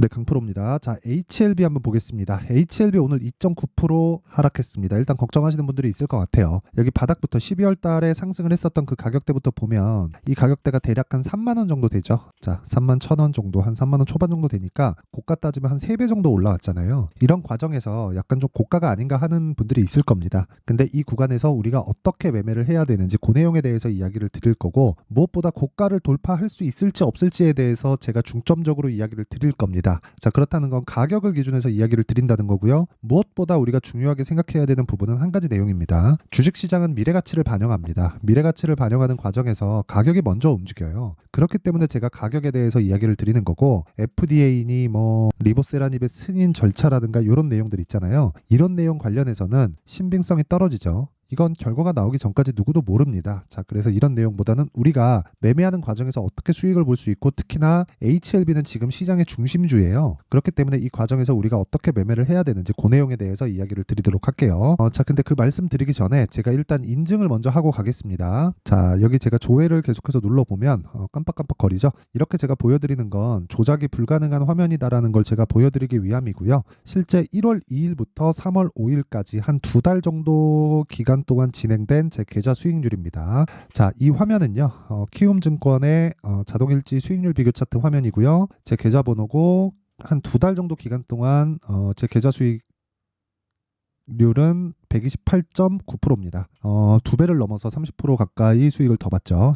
네, 강프로입니다. 자, HLB 한번 보겠습니다. HLB 오늘 2.9% 하락했습니다. 일단 걱정하시는 분들이 있을 것 같아요. 여기 바닥부터 12월 달에 상승을 했었던 그 가격대부터 보면 이 가격대가 대략 한 3만 원 정도 되죠. 자, 3만 1천 원 정도, 한 3만 원 초반 정도 되니까 고가 따지면 한 3배 정도 올라왔잖아요. 이런 과정에서 약간 좀 고가가 아닌가 하는 분들이 있을 겁니다. 근데 이 구간에서 우리가 어떻게 매매를 해야 되는지 그 내용에 대해서 이야기를 드릴 거고 무엇보다 고가를 돌파할 수 있을지 없을지에 대해서 제가 중점적으로 이야기를 드릴 겁니다. 자, 그렇다는 건 가격을 기준해서 이야기를 드린다는 거고요. 무엇보다 우리가 중요하게 생각해야 되는 부분은 한 가지 내용입니다. 주식 시장은 미래 가치를 반영합니다. 미래 가치를 반영하는 과정에서 가격이 먼저 움직여요. 그렇기 때문에 제가 가격에 대해서 이야기를 드리는 거고 FDA니 뭐 리보세라닙의 승인 절차라든가 이런 내용들 있잖아요. 이런 내용 관련해서는 신빙성이 떨어지죠. 이건 결과가 나오기 전까지 누구도 모릅니다. 자, 그래서 이런 내용보다는 우리가 매매하는 과정에서 어떻게 수익을 볼 수 있고 특히나 HLB는 지금 시장의 중심주예요. 그렇기 때문에 이 과정에서 우리가 어떻게 매매를 해야 되는지 그 내용에 대해서 이야기를 드리도록 할게요. 어, 자, 근데 그 말씀 드리기 전에 제가 일단 인증을 먼저 하고 가겠습니다. 자, 여기 제가 조회를 계속해서 눌러보면 어, 깜빡깜빡 거리죠. 이렇게 제가 보여드리는 건 조작이 불가능한 화면이다라는 걸 제가 보여드리기 위함이고요. 실제 1월 2일부터 3월 5일까지 한 두 달 정도 기간 동안 진행된 제 계좌 수익률입니다. 자, 이 화면은요, 어, 키움증권의 어, 자동일지 수익률 비교 차트 화면이고요. 제 계좌 번호고 한 두 달 정도 기간 동안 어, 제 계좌 수익 률은 128.9%입니다. 어, 두 배를 넘어서 30% 가까이 수익을 더.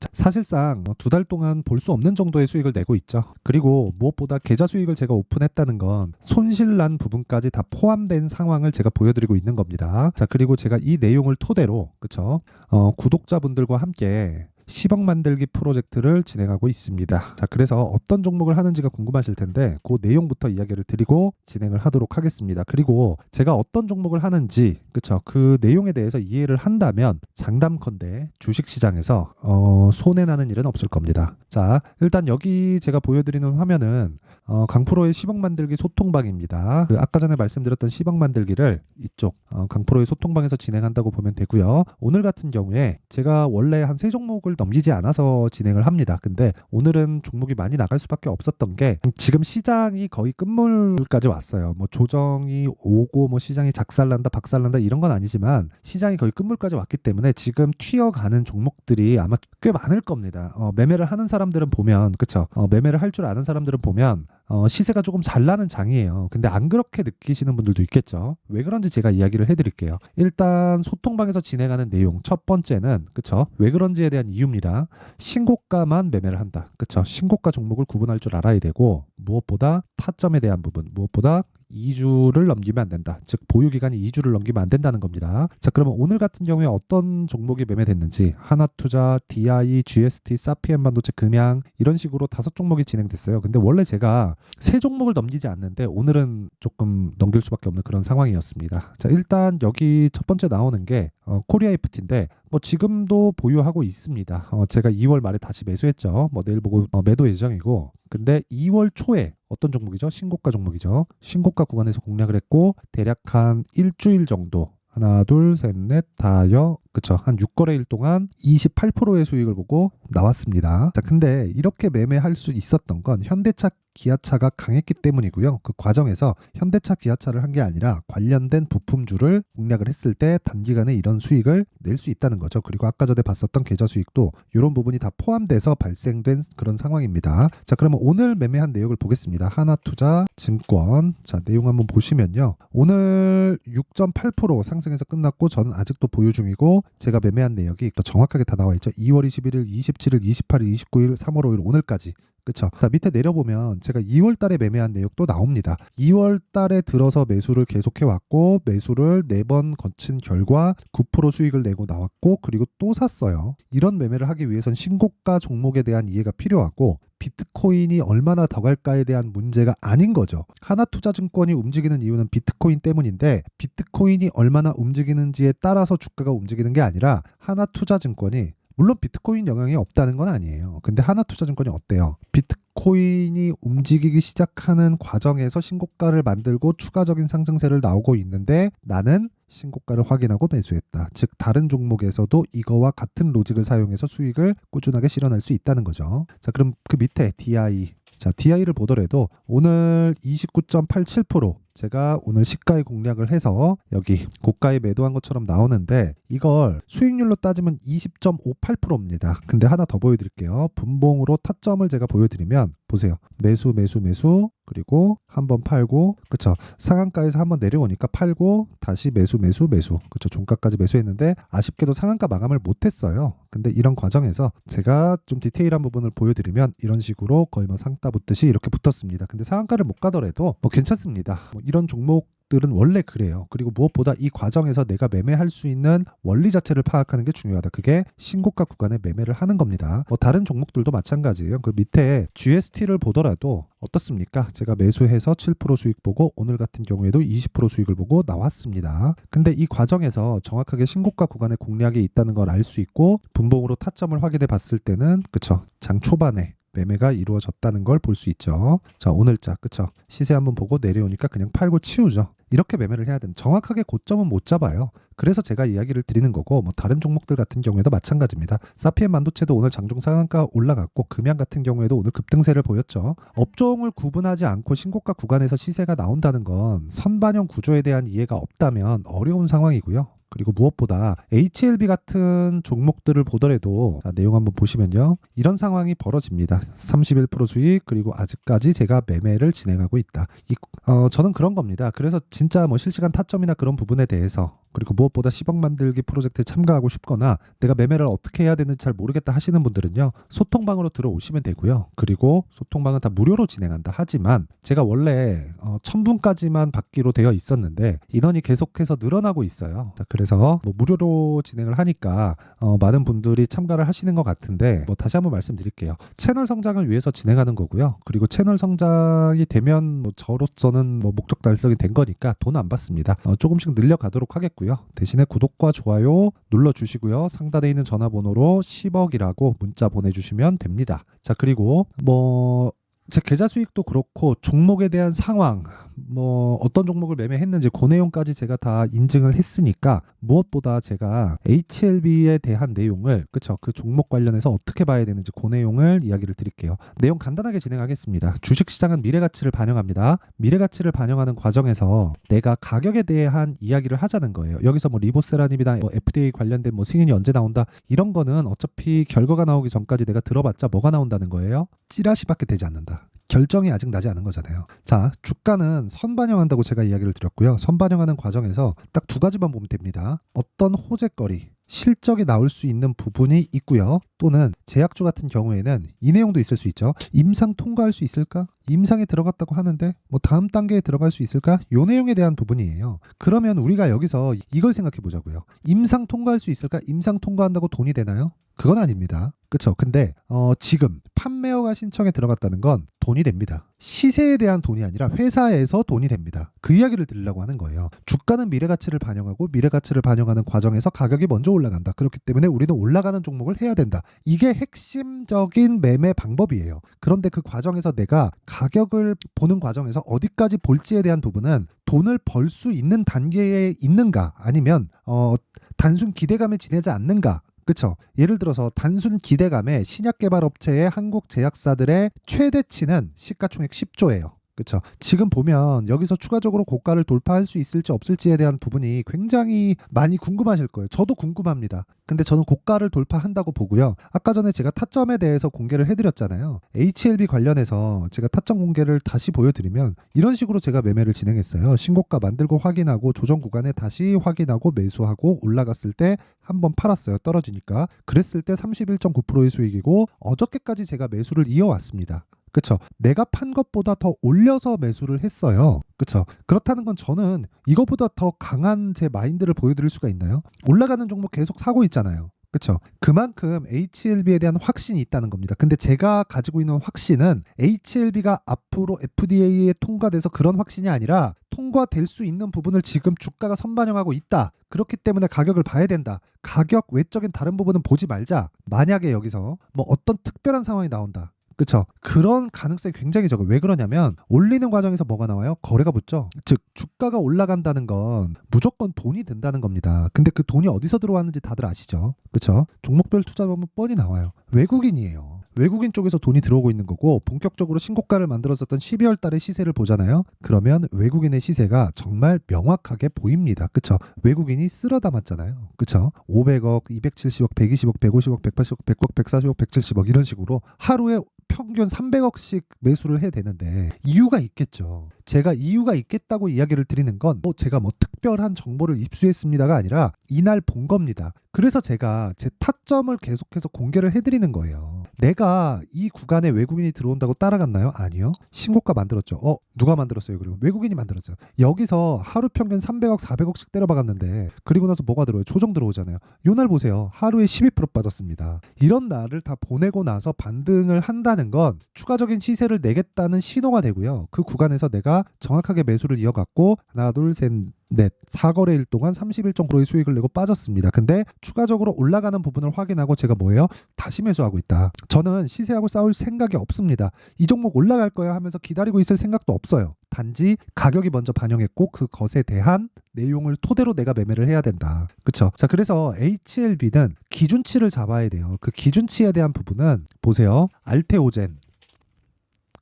자, 사실상 두 달 동안 볼 수 없는 정도의 수익을 내고 있죠. 그리고 무엇보다 계좌 수익을 제가 오픈했다는 건 손실 난 부분까지 다 포함된 상황을 제가 보여드리고 있는 겁니다. 자, 그리고 제가 이 내용을 토대로, 그쵸? 어, 구독자분들과 함께 10억 만들기 프로젝트를 진행하고 있습니다. 자, 그래서 어떤 종목을 하는지가 궁금하실 텐데 그 내용부터 이야기를 드리고 진행을 하도록 하겠습니다. 그리고 제가 어떤 종목을 하는지 그쵸 그 내용에 대해서 이해를 한다면 장담컨대 주식시장에서 어, 손해 나는 일은 없을 겁니다. 자, 일단 여기 제가 보여드리는 화면은 어, 강프로의 10억 만들기 소통방입니다. 그 아까 전에 말씀드렸던 10억 만들기를 이쪽 어, 강프로의 소통방에서 진행한다고 보면 되고요. 오늘 같은 경우에 제가 원래 한 세 종목을 넘기지 않아서 진행을 합니다. 근데 오늘은 종목이 많이 나갈 수밖에 없었던 게 지금 시장이 거의 끝물까지 왔어요. 뭐 조정이 오고 뭐 시장이 작살난다 박살난다 이런 건 아니지만 시장이 거의 끝물까지 왔기 때문에 지금 튀어가는 종목들이 아마 꽤 많을 겁니다. 어, 매매를 하는 사람들은 보면 그쵸 어, 매매를 할 줄 아는 사람들은 보면 어, 시세가 조금 잘 나는 장이에요. 근데 안 그렇게 느끼시는 분들도 있겠죠. 왜 그런지 제가 이야기를 해드릴게요. 일단 소통방에서 진행하는 내용 첫 번째는 그쵸? 왜 그런지에 대한 이유입니다. 신고가만 매매를 한다. 그쵸? 신고가 종목을 구분할 줄 알아야 되고 무엇보다 타점에 대한 부분, 무엇보다 2주를 넘기면 안 된다. 즉 보유 기간이 2주를 넘기면 안 된다는 겁니다. 자, 그러면 오늘 같은 경우에 어떤 종목이 매매됐는지 하나투자, DI, GST, 사피엠 반도체, 금양 이런 식으로 다섯 종목이 진행됐어요. 근데 원래 제가 세 종목을 넘기지 않는데 오늘은 조금 넘길 수밖에 없는 그런 상황이었습니다. 자, 일단 여기 첫 번째 나오는 게 어, 코리아 FT인데 뭐 지금도 보유하고 있습니다. 어, 제가 2월 말에 다시 매수했죠. 뭐 내일 보고 어, 매도 예정이고 근데 2월 초에 어떤 종목이죠? 신고가 종목이죠. 신고가 구간에서 공략을 했고 대략 한 일주일 정도 하나 둘 셋 넷 다여 그쵸 한 6거래일 동안 28%의 수익을 보고 나왔습니다. 자 근데 이렇게 매매할 수 있었던 건 현대차 기아차가 강했기 때문이고요. 그 과정에서 현대차 기아차를 한 게 아니라 관련된 부품주를 공략을 했을 때 단기간에 이런 수익을 낼 수 있다는 거죠. 그리고 아까 전에 봤었던 계좌 수익도 이런 부분이 다 포함돼서 발생된 그런 상황입니다. 자, 그러면 오늘 매매한 내역을 보겠습니다. 하나투자 증권. 자, 내용 한번 보시면요. 오늘 6.8% 상승해서 끝났고 저는 아직도 보유 중이고 제가 매매한 내역이 더 정확하게 다 나와 있죠. 2월 21일, 27일, 28일, 29일, 3월 5일 오늘까지 자, 밑에 내려보면 제가 2월 달에 매매한 내역도 나옵니다. 2월 달에 들어서 매수를 계속해 왔고 매수를 4번 거친 결과 9% 수익을 내고 나왔고 그리고 또 샀어요. 이런 매매를 하기 위해선 신고가 종목에 대한 이해가 필요하고 비트코인이 얼마나 더 갈까에 대한 문제가 아닌 거죠. 하나 투자증권이 움직이는 이유는 비트코인 때문인데 비트코인이 얼마나 움직이는지에 따라서 주가가 움직이는 게 아니라 하나 투자증권이 물론 비트코인 영향이 없다는 건 아니에요. 근데 하나투자증권이 어때요? 비트코인이 움직이기 시작하는 과정에서 신고가를 만들고 추가적인 상승세를 나오고 있는데 나는 신고가를 확인하고 매수했다. 즉 다른 종목에서도 이거와 같은 로직을 사용해서 수익을 꾸준하게 실현할 수 있다는 거죠. 자, 그럼 그 밑에 DI 자, DI를 보더라도 오늘 29.87% 제가 오늘 시가의 공략을 해서 여기 고가에 매도한 것처럼 나오는데 이걸 수익률로 따지면 20.58%입니다. 근데 하나 더 보여드릴게요. 분봉으로 타점을 제가 보여드리면 보세요. 매수 매수 매수 그리고 한번 팔고 그쵸 상한가에서 한번 내려오니까 팔고 다시 매수 매수 매수 그쵸 종가까지 매수했는데 아쉽게도 상한가 마감을 못했어요. 근데 이런 과정에서 제가 좀 디테일한 부분을 보여드리면 이런 식으로 거의 뭐 상따 붙듯이 이렇게 붙었습니다. 근데 상한가를 못 가더라도 뭐 괜찮습니다. 뭐 이런 종목 들은 원래 그래요. 그리고 무엇보다 이 과정에서 내가 매매할 수 있는 원리 자체를 파악하는 게 중요하다. 그게 신고가 구간에 매매를 하는 겁니다. 뭐 다른 종목들도 마찬가지예요. 그 밑에 GST를 보더라도 어떻습니까? 제가 매수해서 7% 수익 보고 오늘 같은 경우에도 20% 수익을 보고 나왔습니다. 근데 이 과정에서 정확하게 신고가 구간에 공략이 있다는 걸 알 수 있고 분봉으로 타점을 확인해 봤을 때는 그쵸 장 초반에 매매가 이루어졌다는 걸 볼 수 있죠. 자, 오늘자, 그쵸? 시세 한번 보고 내려오니까 그냥 팔고 치우죠. 이렇게 매매를 해야 되는 정확하게 고점은 못 잡아요. 그래서 제가 이야기를 드리는 거고 뭐 다른 종목들 같은 경우에도 마찬가지입니다. 사피엔 반도체도 오늘 장중 상한가 올라갔고 금양 같은 경우에도 오늘 급등세를 보였죠. 업종을 구분하지 않고 신고가 구간에서 시세가 나온다는 건 선반영 구조에 대한 이해가 없다면 어려운 상황이고요. 그리고 무엇보다 HLB 같은 종목들을 보더라도 자, 내용 한번 보시면요. 이런 상황이 벌어집니다. 31% 수익 그리고 아직까지 제가 매매를 진행하고 있다. 이, 어, 저는 그런 겁니다. 그래서 진짜 뭐 실시간 타점이나 그런 부분에 대해서 그리고 무엇보다 10억 만들기 프로젝트에 참가하고 싶거나 내가 매매를 어떻게 해야 되는지 잘 모르겠다 하시는 분들은요. 소통방으로 들어오시면 되고요. 그리고 소통방은 다 무료로 진행한다. 하지만 제가 원래 어, 1000분까지만 받기로 되어 있었는데 인원이 계속해서 늘어나고 있어요. 자, 그래서 뭐 무료로 진행을 하니까 어, 많은 분들이 참가를 하시는 것 같은데 뭐 다시 한번 말씀드릴게요. 채널 성장을 위해서 진행하는 거고요. 그리고 채널 성장이 되면 뭐 저로서는 뭐 목적 달성이 된 거니까 돈 안 받습니다. 어, 조금씩 늘려가도록 하겠고요. 대신에 구독과 좋아요 눌러주시고요. 상단에 있는 전화번호로 10억이라고 문자 보내주시면 됩니다. 자 그리고 뭐 제 계좌 수익도 그렇고 종목에 대한 상황 뭐 어떤 종목을 매매했는지 그 내용까지 제가 다 인증을 했으니까 무엇보다 제가 HLB에 대한 내용을 그쵸 그 종목 관련해서 어떻게 봐야 되는지 그 내용을 이야기를 드릴게요. 내용 간단하게 진행하겠습니다. 주식 시장은 미래 가치를 반영합니다. 미래 가치를 반영하는 과정에서 내가 가격에 대한 이야기를 하자는 거예요. 여기서 뭐 리보세라님이나 뭐 FDA 관련된 뭐 승인이 언제 나온다 이런 거는 어차피 결과가 나오기 전까지 내가 들어봤자 뭐가 나온다는 거예요? 찌라시밖에 되지 않는다. 결정이 아직 나지 않은 거잖아요. 자, 주가는 선반영한다고 제가 이야기를 드렸고요. 선반영하는 과정에서 딱 두 가지만 보면 됩니다. 어떤 호재거리, 실적이 나올 수 있는 부분이 있고요. 또는 제약주 같은 경우에는 이 내용도 있을 수 있죠. 임상 통과할 수 있을까? 임상에 들어갔다고 하는데 뭐 다음 단계에 들어갈 수 있을까? 요 내용에 대한 부분이에요. 그러면 우리가 여기서 이걸 생각해 보자고요. 임상 통과할 수 있을까? 임상 통과한다고 돈이 되나요? 그건 아닙니다. 그쵸? 근데 어, 지금 판매허가 신청에 들어갔다는 건 돈이 됩니다. 시세에 대한 돈이 아니라 회사에서 돈이 됩니다. 그 이야기를 드리려고 하는 거예요. 주가는 미래 가치를 반영하고 미래 가치를 반영하는 과정에서 가격이 먼저 올라간다. 그렇기 때문에 우리는 올라가는 종목을 해야 된다. 이게 핵심적인 매매 방법이에요. 그런데 그 과정에서 내가 가격을 보는 과정에서 어디까지 볼지에 대한 부분은 돈을 벌 수 있는 단계에 있는가 아니면 어 단순 기대감에 지내지 않는가 그쵸. 예를 들어서 단순 기대감에 신약 개발 업체의 한국 제약사들의 최대치는 시가총액 10조예요. 그쵸. 지금 보면 여기서 추가적으로 고가를 돌파할 수 있을지 없을지에 대한 부분이 굉장히 많이 궁금하실 거예요. 저도 궁금합니다. 근데 저는 고가를 돌파한다고 보고요. 아까 전에 제가 타점에 대해서 공개를 해드렸잖아요. HLB 관련해서 제가 타점 공개를 다시 보여드리면 이런 식으로 제가 매매를 진행했어요. 신고가 만들고 확인하고 조정 구간에 다시 확인하고 매수하고 올라갔을 때 한번 팔았어요. 떨어지니까. 그랬을 때 31.9%의 수익이고 어저께까지 제가 매수를 이어왔습니다. 그쵸. 내가 판 것보다 더 올려서 매수를 했어요. 그쵸. 그렇다는 건 저는 이거보다 더 강한 제 마인드를 보여드릴 수가 있나요? 올라가는 종목 계속 사고 있잖아요. 그쵸. 그만큼 HLB에 대한 확신이 있다는 겁니다. 근데 제가 가지고 있는 확신은 HLB가 앞으로 FDA에 통과돼서 그런 확신이 아니라 통과될 수 있는 부분을 지금 주가가 선반영하고 있다. 그렇기 때문에 가격을 봐야 된다. 가격 외적인 다른 부분은 보지 말자. 만약에 여기서 뭐 어떤 특별한 상황이 나온다. 그쵸. 그런 가능성이 굉장히 적어요. 왜 그러냐면 올리는 과정에서 뭐가 나와요? 거래가 붙죠. 즉 주가가 올라간다는 건 무조건 돈이 든다는 겁니다. 근데 그 돈이 어디서 들어왔는지 다들 아시죠? 그쵸. 종목별 투자 보면 뻔히 나와요. 외국인이에요. 외국인 쪽에서 돈이 들어오고 있는 거고 본격적으로 신고가를 만들었었던 12월 달의 시세를 보잖아요. 그러면 외국인의 시세가 정말 명확하게 보입니다. 그쵸? 외국인이 쓸어 담았잖아요. 그쵸? 500억, 270억, 120억, 150억, 180억, 100억, 140억, 170억 이런 식으로 하루에 평균 300억씩 매수를 해야 되는데 이유가 있겠죠. 제가 이유가 있겠다고 이야기를 드리는 건 뭐 제가 뭐 특별한 정보를 입수했습니다가 아니라 이날 본 겁니다. 그래서 제가 제 타점을 계속해서 공개를 해드리는 거예요. 내가 이 구간에 외국인이 들어온다고 따라갔나요? 아니요. 신고가 만들었죠. 어, 누가 만들었어요? 그리고 외국인이 만들었죠. 여기서 하루 평균 300억, 400억씩 때려박았는데 그리고 나서 뭐가 들어요? 조정 들어오잖아요. 요 날 보세요. 하루에 12% 빠졌습니다. 이런 날을 다 보내고 나서 반등을 한다는 건 추가적인 시세를 내겠다는 신호가 되고요. 그 구간에서 내가 정확하게 매수를 이어갔고 하나, 둘, 셋, 넷, 4거래일 동안 31.9%의 수익을 내고 빠졌습니다. 근데 추가적으로 올라가는 부분을 확인하고 제가 뭐예요? 다시 매수하고 있다. 저는 시세하고 싸울 생각이 없습니다. 이 종목 올라갈 거야 하면서 기다리고 있을 생각도 없어요. 단지 가격이 먼저 반영했고 그 것에 대한 내용을 토대로 내가 매매를 해야 된다. 그쵸? 자, 그래서 HLB는 기준치를 잡아야 돼요. 그 기준치에 대한 부분은 보세요. 알테오젠.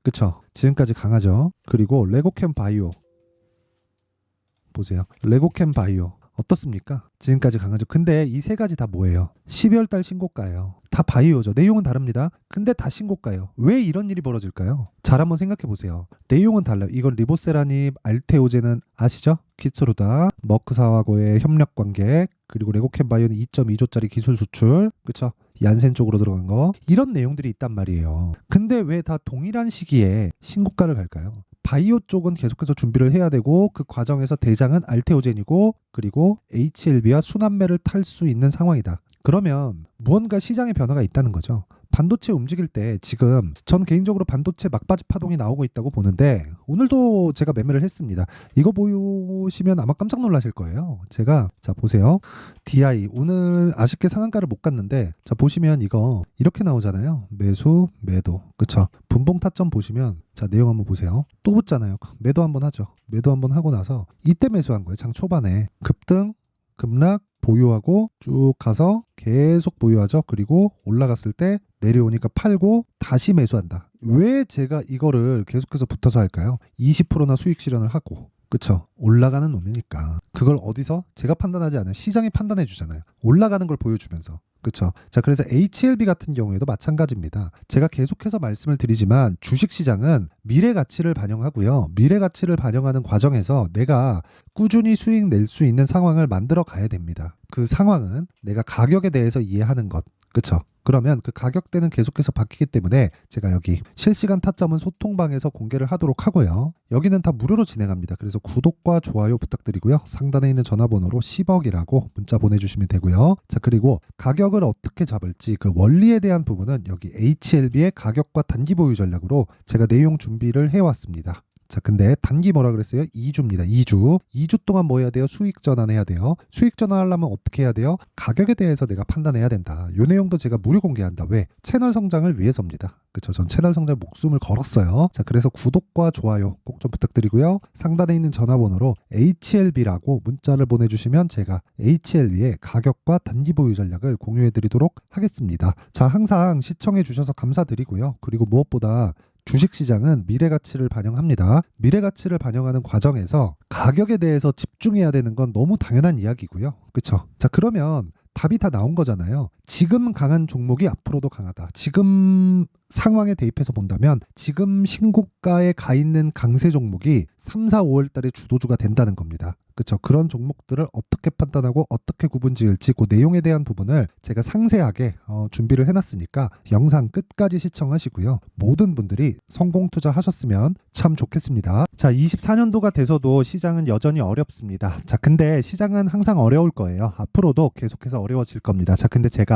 그쵸? 지금까지 강하죠. 그리고 레고캠 바이오. 보세요. 레고캠 바이오. 어떻습니까? 지금까지 강하죠. 근데 이 세 가지 다 뭐예요? 12월 달 신고가예요. 다 바이오죠. 내용은 다릅니다. 근데 다 신고가예요. 왜 이런 일이 벌어질까요? 잘 한번 생각해 보세요. 내용은 달라요. 이건 리보세라님, 알테오제는 아시죠? 키스루다, 머크사와고의 협력 관계, 그리고 레고캠 바이오는 2.2조짜리 기술 수출, 그쵸? 얀센 쪽으로 들어간 거 이런 내용들이 있단 말이에요. 근데 왜 다 동일한 시기에 신고가를 갈까요? 바이오 쪽은 계속해서 준비를 해야 되고 그 과정에서 대장은 알테오젠이고 그리고 HLB와 순환매를 탈 수 있는 상황이다. 그러면 무언가 시장의 변화가 있다는 거죠. 반도체 움직일 때 지금 전 개인적으로 반도체 막바지 파동이 나오고 있다고 보는데 오늘도 제가 매매를 했습니다. 이거 보시면 아마 깜짝 놀라실 거예요. 제가 자 보세요. DI 오늘 아쉽게 상한가를 못 갔는데 자 보시면 이거 이렇게 나오잖아요. 매수, 매도. 그쵸? 분봉 타점 보시면 자 내용 한번 보세요. 또 붙잖아요. 매도 한번 하죠. 매도 한번 하고 나서 이때 매수한 거예요. 장 초반에 급등, 급락, 보유하고 쭉 가서 계속 보유하죠. 그리고 올라갔을 때 내려오니까 팔고 다시 매수한다. 왜 제가 이거를 계속해서 붙어서 할까요? 20%나 수익 실현을 하고 그쵸 올라가는 놈이니까 그걸 어디서 제가 판단하지 않아요 시장이 판단해 주잖아요 올라가는 걸 보여주면서 그쵸? 자 그래서 HLB 같은 경우에도 마찬가지입니다. 제가 계속해서 말씀을 드리지만 주식 시장은 미래 가치를 반영하고요. 미래 가치를 반영하는 과정에서 내가 꾸준히 수익 낼 수 있는 상황을 만들어 가야 됩니다. 그 상황은 내가 가격에 대해서 이해하는 것. 그쵸 그러면 그 가격대는 계속해서 바뀌기 때문에 제가 여기 실시간 타점은 소통방에서 공개를 하도록 하고요. 여기는 다 무료로 진행합니다. 그래서 구독과 좋아요 부탁드리고요. 상단에 있는 전화번호로 10억이라고 문자 보내주시면 되고요. 자 그리고 가격을 어떻게 잡을지 그 원리에 대한 부분은 여기 HLB의 가격과 단기 보유 전략으로 제가 내용 준비를 해왔습니다. 자, 근데 단기 뭐라 그랬어요? 2주입니다. 2주. 2주 동안 뭐 해야 돼요? 수익 전환해야 돼요. 수익 전환하려면 어떻게 해야 돼요? 가격에 대해서 내가 판단해야 된다. 요 내용도 제가 무료 공개한다. 왜? 채널 성장을 위해서입니다. 그쵸? 전 채널 성장 목숨을 걸었어요. 자, 그래서 구독과 좋아요 꼭 좀 부탁드리고요. 상단에 있는 전화번호로 HLB라고 문자를 보내주시면 제가 HLB의 가격과 단기 보유 전략을 공유해드리도록 하겠습니다. 자, 항상 시청해주셔서 감사드리고요. 그리고 무엇보다 주식시장은 미래 가치를 반영합니다. 미래 가치를 반영하는 과정에서 가격에 대해서 집중해야 되는 건 너무 당연한 이야기고요. 그쵸? 자, 그러면 답이 다 나온 거잖아요. 지금 강한 종목이 앞으로도 강하다. 지금 상황에 대입해서 본다면 지금 신고가에 가 있는 강세 종목이 3, 4, 5월 달에 주도주가 된다는 겁니다. 그렇죠. 그런 종목들을 어떻게 판단하고 어떻게 구분 지을지 그 내용에 대한 부분을 제가 상세하게 어, 준비를 해놨으니까 영상 끝까지 시청하시고요. 모든 분들이 성공 투자하셨으면 참 좋겠습니다. 자, 24년도가 돼서도 시장은 여전히 어렵습니다. 자, 근데 시장은 항상 어려울 거예요. 앞으로도 계속해서 어려워질 겁니다. 자, 근데 제가